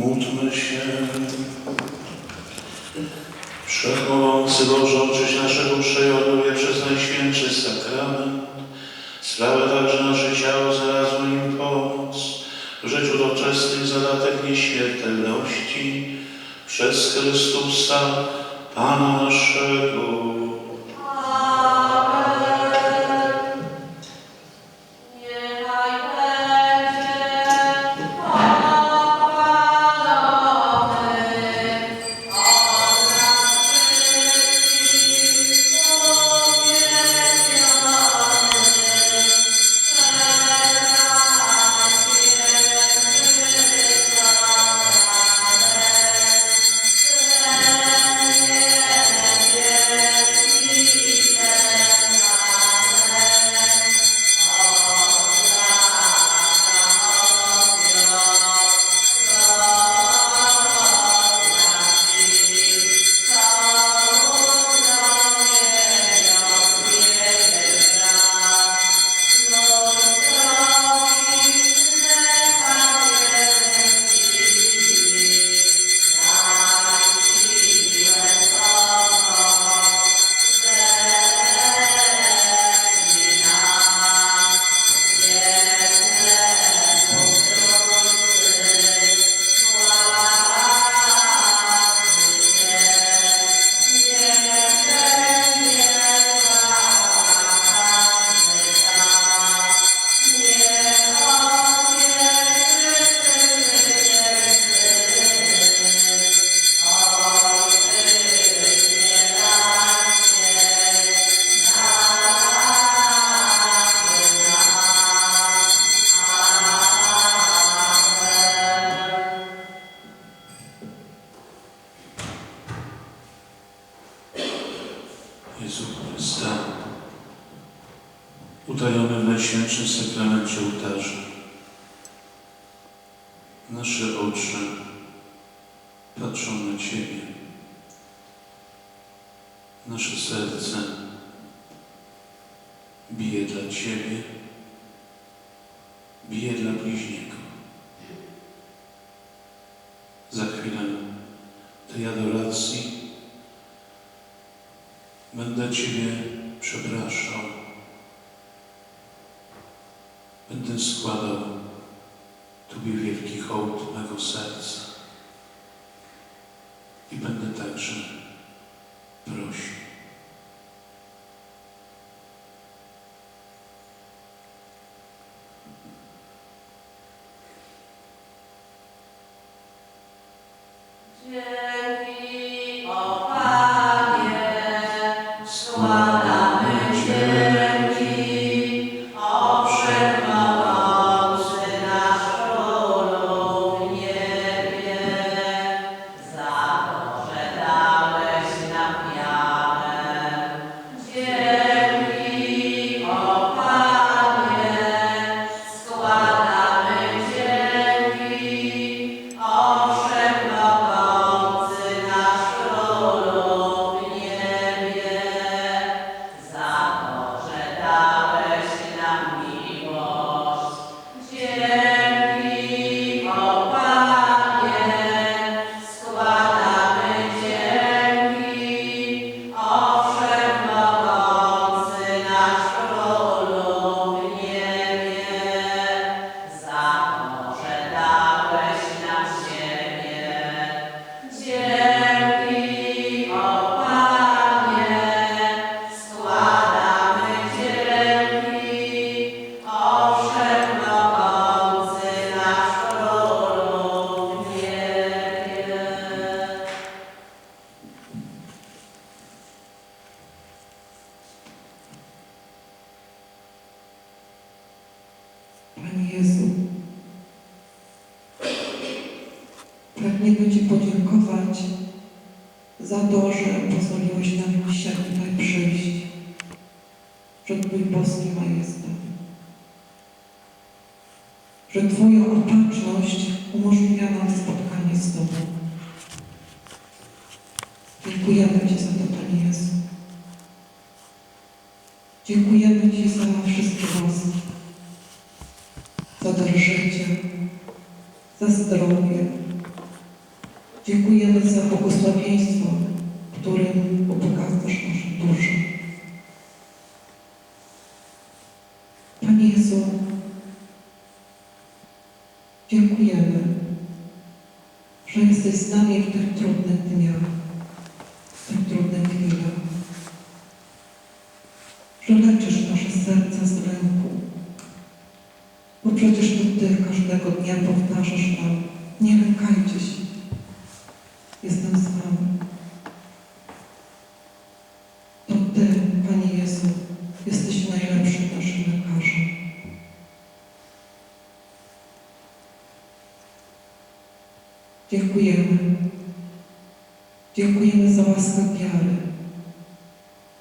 Módlmy się. Wszechmogący Boże, oczyść naszego przejodowie przez Najświętszy Sakrament. Sprawę także nasze ciało znalazło im pomoc. W życiu doczesnym zadatek nieśmiertelności przez Chrystusa Pana naszego. Chwilę tej adoracji Będę Ciebie przepraszał. Będę składał Tobie wielki hołd mego serca. I będę także prosił. Yeah. Pragniemy Ci podziękować za to, że pozwoliłeś nam dzisiaj tutaj przyjść przed Twój boski majestat. Że Twoja opatrzność umożliwia nam spotkanie z Tobą. Dziękujemy Ci za to, Panie Jezu. Dziękujemy Ci za wszystkie łaski, za dar życia, za zdrowie, Dziękujemy za błogosławieństwo, którym ubogacasz nasze dusze. Panie Jezu, dziękujemy, że jesteś z nami w tych trudnych dniach, w tych trudnych chwilach, że leczysz nasze serca z lęku, bo przecież to Ty każdego dnia powtarzasz nam, nie lękajcie się, Dziękujemy. Dziękujemy za łaskę wiary.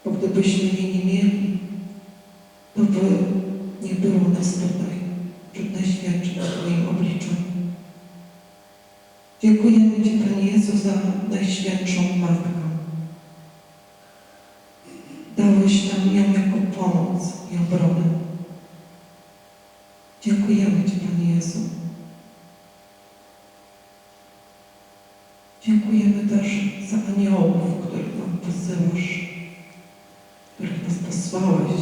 Bo gdybyśmy jej nie mieli, to by nie było nas tutaj przed Najświętszym Twoim obliczem. Dziękujemy Ci, Panie Jezu, za Najświętszą Matkę. Dałeś nam ją jako pomoc i obronę. Dziękujemy Ci, Panie Jezu. Dziękujemy też za aniołów, których nam posyłasz, których nas posłałeś.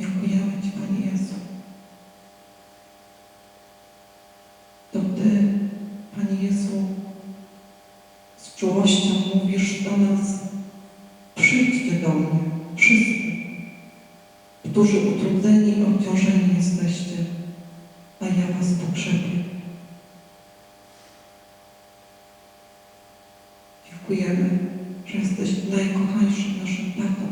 Dziękujemy Ci, Panie Jezu. To Ty, Panie Jezu, z czułością mówisz do nas, przyjdźcie do mnie, wszyscy, którzy utrudzeni obciążeni jesteście, pokrzepię. Dziękujemy, że jesteś najkochańszym naszym tatą,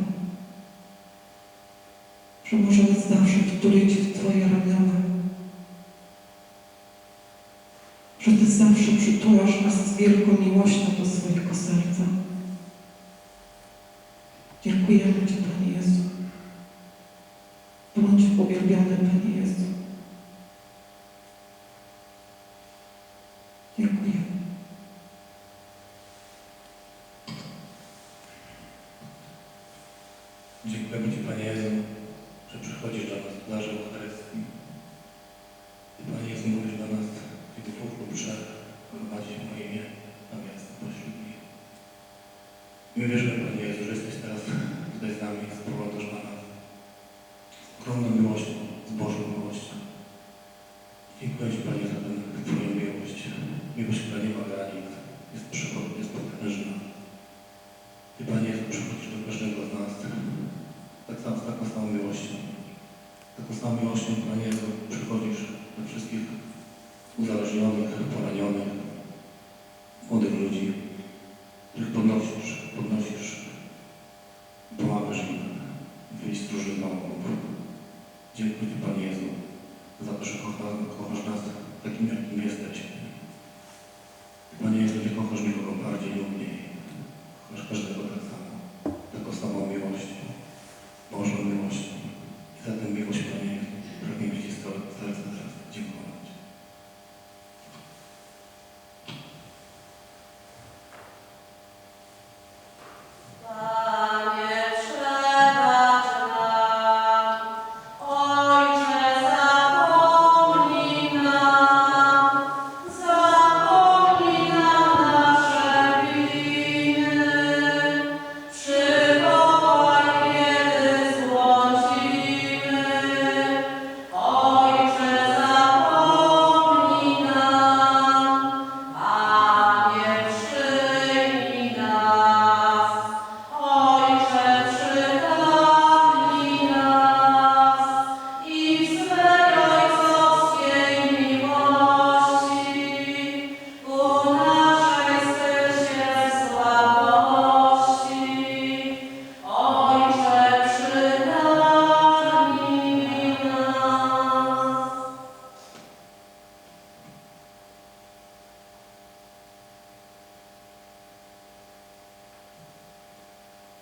że możemy zawsze wtulić w Twoje ramiona, że Ty zawsze przytulasz nas z wielką miłością do swojego serca. Dziękujemy Ci, Dziękujemy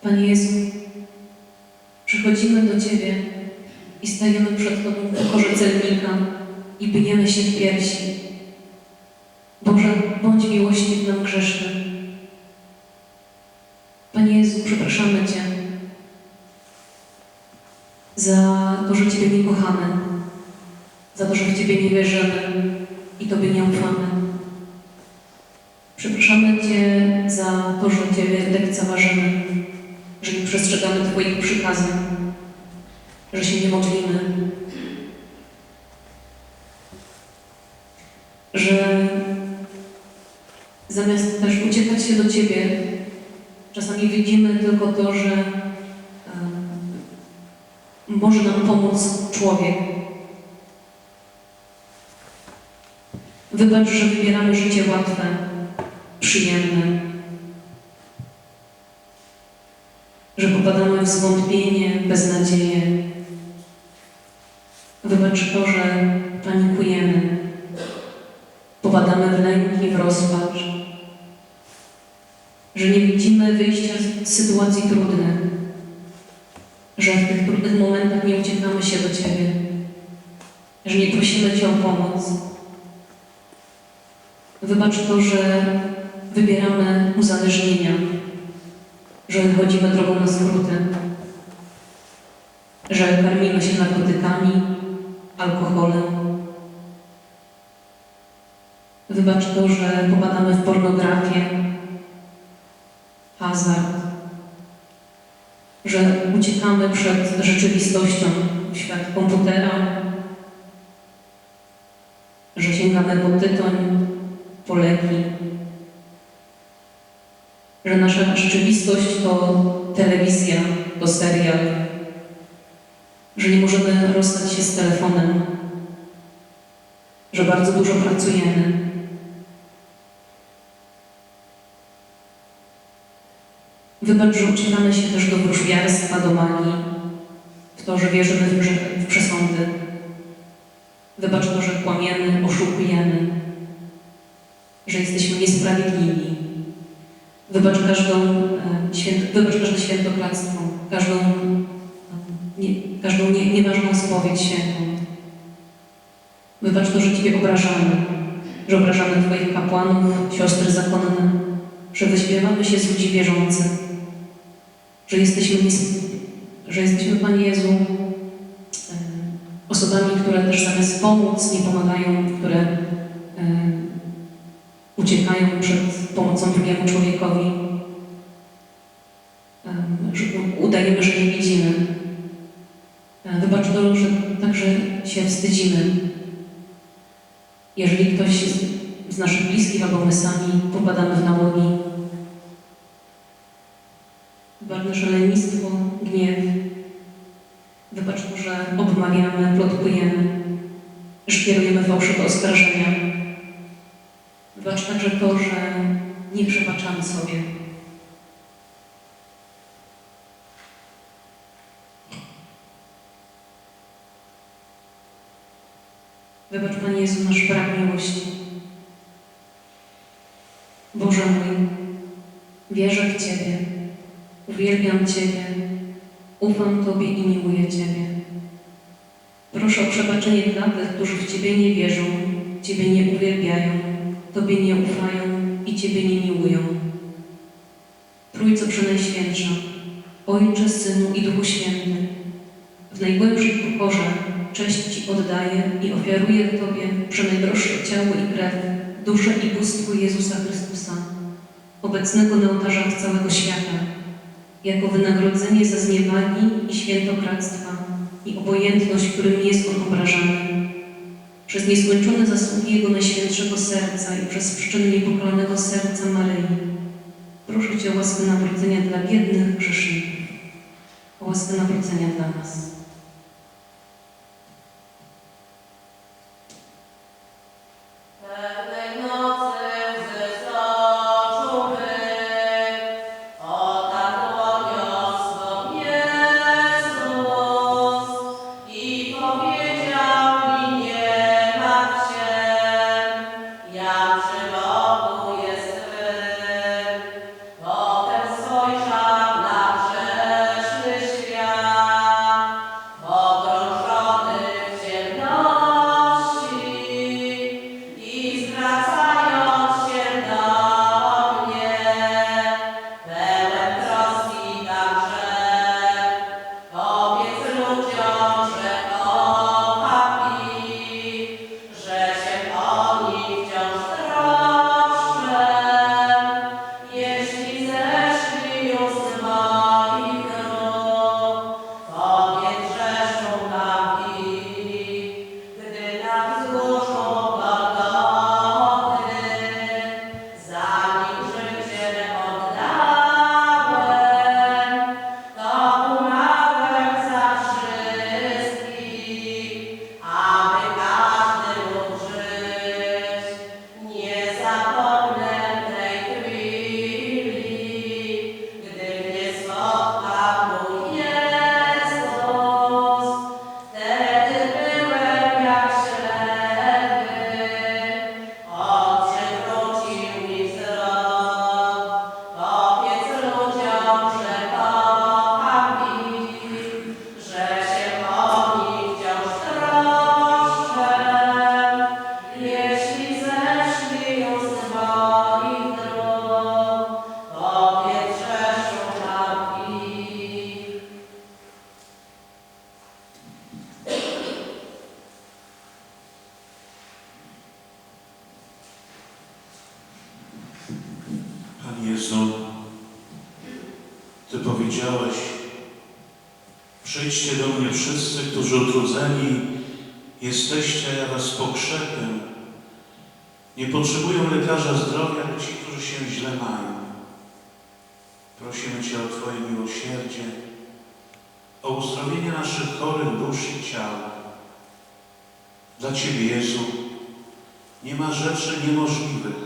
Panie Jezu, przychodzimy do Ciebie i stajemy przed Tobą w pokorze celnika i bijemy się w piersi. Boże, bądź miłościw nam grzesznym. Panie Jezu, przepraszamy Cię za to, że Ciebie nie kochamy, za to, że w Ciebie nie wierzymy i Tobie nie ufamy. Przepraszamy Cię za to, że Ciebie lekceważymy, że nie przestrzegamy Twoich przykazań. że się nie modlimy, że zamiast też uciekać się do Ciebie, czasami widzimy tylko to, że może nam pomóc człowiek. Wybacz, że wybieramy życie łatwe, przyjemne, że popadamy w zwątpienie, beznadzieję. Wybacz to, że panikujemy, popadamy w lęk i w rozpacz, że nie widzimy wyjścia z sytuacji trudnych, że w tych trudnych momentach nie uciekamy się do Ciebie, że nie prosimy Cię o pomoc. Wybacz to, że wybieramy uzależnienia, że chodzimy drogą na skróty, że karmimy się narkotykami, alkoholem. Wybacz to, że popadamy w pornografię, hazard, że uciekamy przed rzeczywistością świat komputera, że sięgamy po tytoń, po leki, że nasza rzeczywistość to telewizja, to serial, że nie możemy rozstać się z telefonem, że bardzo dużo pracujemy. Wybacz, że uciekamy się też do wróżbiarstwa, do magii, w to, że wierzymy w, w przesądy. Wybacz to, że kłamiemy, oszukujemy, że jesteśmy niesprawiedliwi. Wybacz każdą, e, święt, wybacz każde świętokradztwo, każdą, e, nie, każdą nie, nieważną spowiedź świętą. Wybacz to, że Ciebie obrażamy, że obrażamy Twoich kapłanów, siostry zakonne, że wyśmiewamy się z ludzi wierzących, że jesteśmy, że jesteśmy, Panie Jezu, e, osobami, które też zamiast pomóc, nie pomagają, które uciekają przed pomocą drugiemu człowiekowi, udajemy, że nie widzimy. E, Wybacz to, że także się wstydzimy. Jeżeli ktoś z, naszych bliskich albo my sami popadamy w nałogi, wybacz nasze lenistwo, gniew. Wybacz że obmawiamy, plotkujemy, że kierujemy fałszywe oskarżenia. Wybacz także to, że nie przebaczamy sobie. Wybacz, Panie Jezu, nasz brak miłości. Boże mój, wierzę w Ciebie, uwielbiam Ciebie, ufam Tobie i miłuję Ciebie. Proszę o przebaczenie dla tych, którzy w Ciebie nie wierzą, Ciebie nie uwielbiają, Tobie nie ufają i Ciebie nie miłują. Trójco Przenajświętsza, Ojcze, Synu i Duchu Święty, w najgłębszej pokorze cześć Ci oddaję i ofiaruję Tobie przenajdroższe ciało i krew, duszę i bóstwo Jezusa Chrystusa, obecnego na ołtarzach całego świata, jako wynagrodzenie za zniewagi i świętokradztwa i obojętność, którymi jest On obrażany, przez nieskończone zasługi Jego Najświętszego Serca i przez przyczyny niepokalanego serca Maryi. Proszę Cię o łaskę nawrócenia dla biednych grzeszników, o łaskę nawrócenia dla nas. Przyjdźcie do mnie wszyscy, którzy utrudzeni jesteście, ja was pokrzepię. Nie potrzebują lekarza zdrowia, ci, którzy się źle mają. Prosimy Cię o Twoje miłosierdzie, o uzdrowienie naszych chorych dusz i ciał. Dla Ciebie, Jezu, nie ma rzeczy niemożliwych.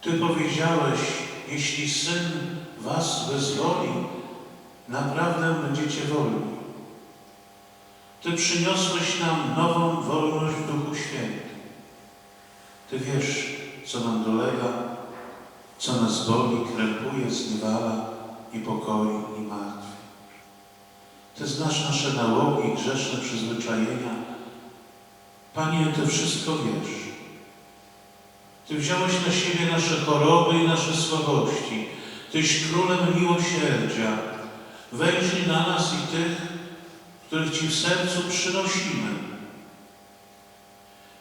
Ty powiedziałeś, jeśli Syn was wyzwoli, naprawdę będziecie wolni. Ty przyniosłeś nam nową wolność w Duchu Świętym. Ty wiesz, co nam dolega, co nas boli, krępuje, zniewala, niepokoi i martwi. Ty znasz nasze nałogi, grzeszne przyzwyczajenia. Panie, Ty wszystko wiesz. Ty wziąłeś na siebie nasze choroby i nasze słabości. Tyś królem miłosierdzia. Wejdź na nas i tych, których Ci w sercu przynosimy.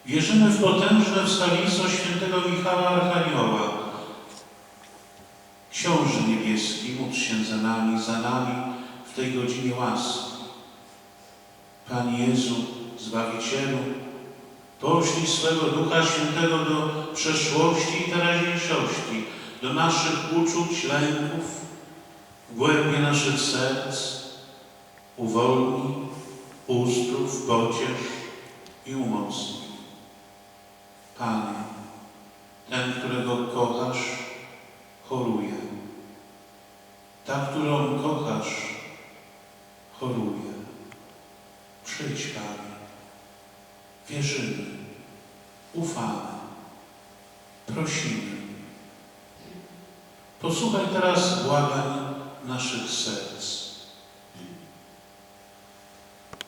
Wierzymy w potężne wstawiennictwo świętego Michała Archanioła. Książę niebieski, módl się za nami, za nami w tej godzinie łaski. Panie Jezu, Zbawicielu, Poślij swego Ducha Świętego do przeszłości i teraźniejszości, do naszych uczuć, lęków, głębie naszych serc, uwolnij, uzdrów, pociesz i umocnij. Panie, ten, którego kochasz, choruje. Ta, którą kochasz, choruje. Przyjdź, Panie. Wierzymy, ufamy, prosimy. Posłuchaj teraz błagań naszych serc.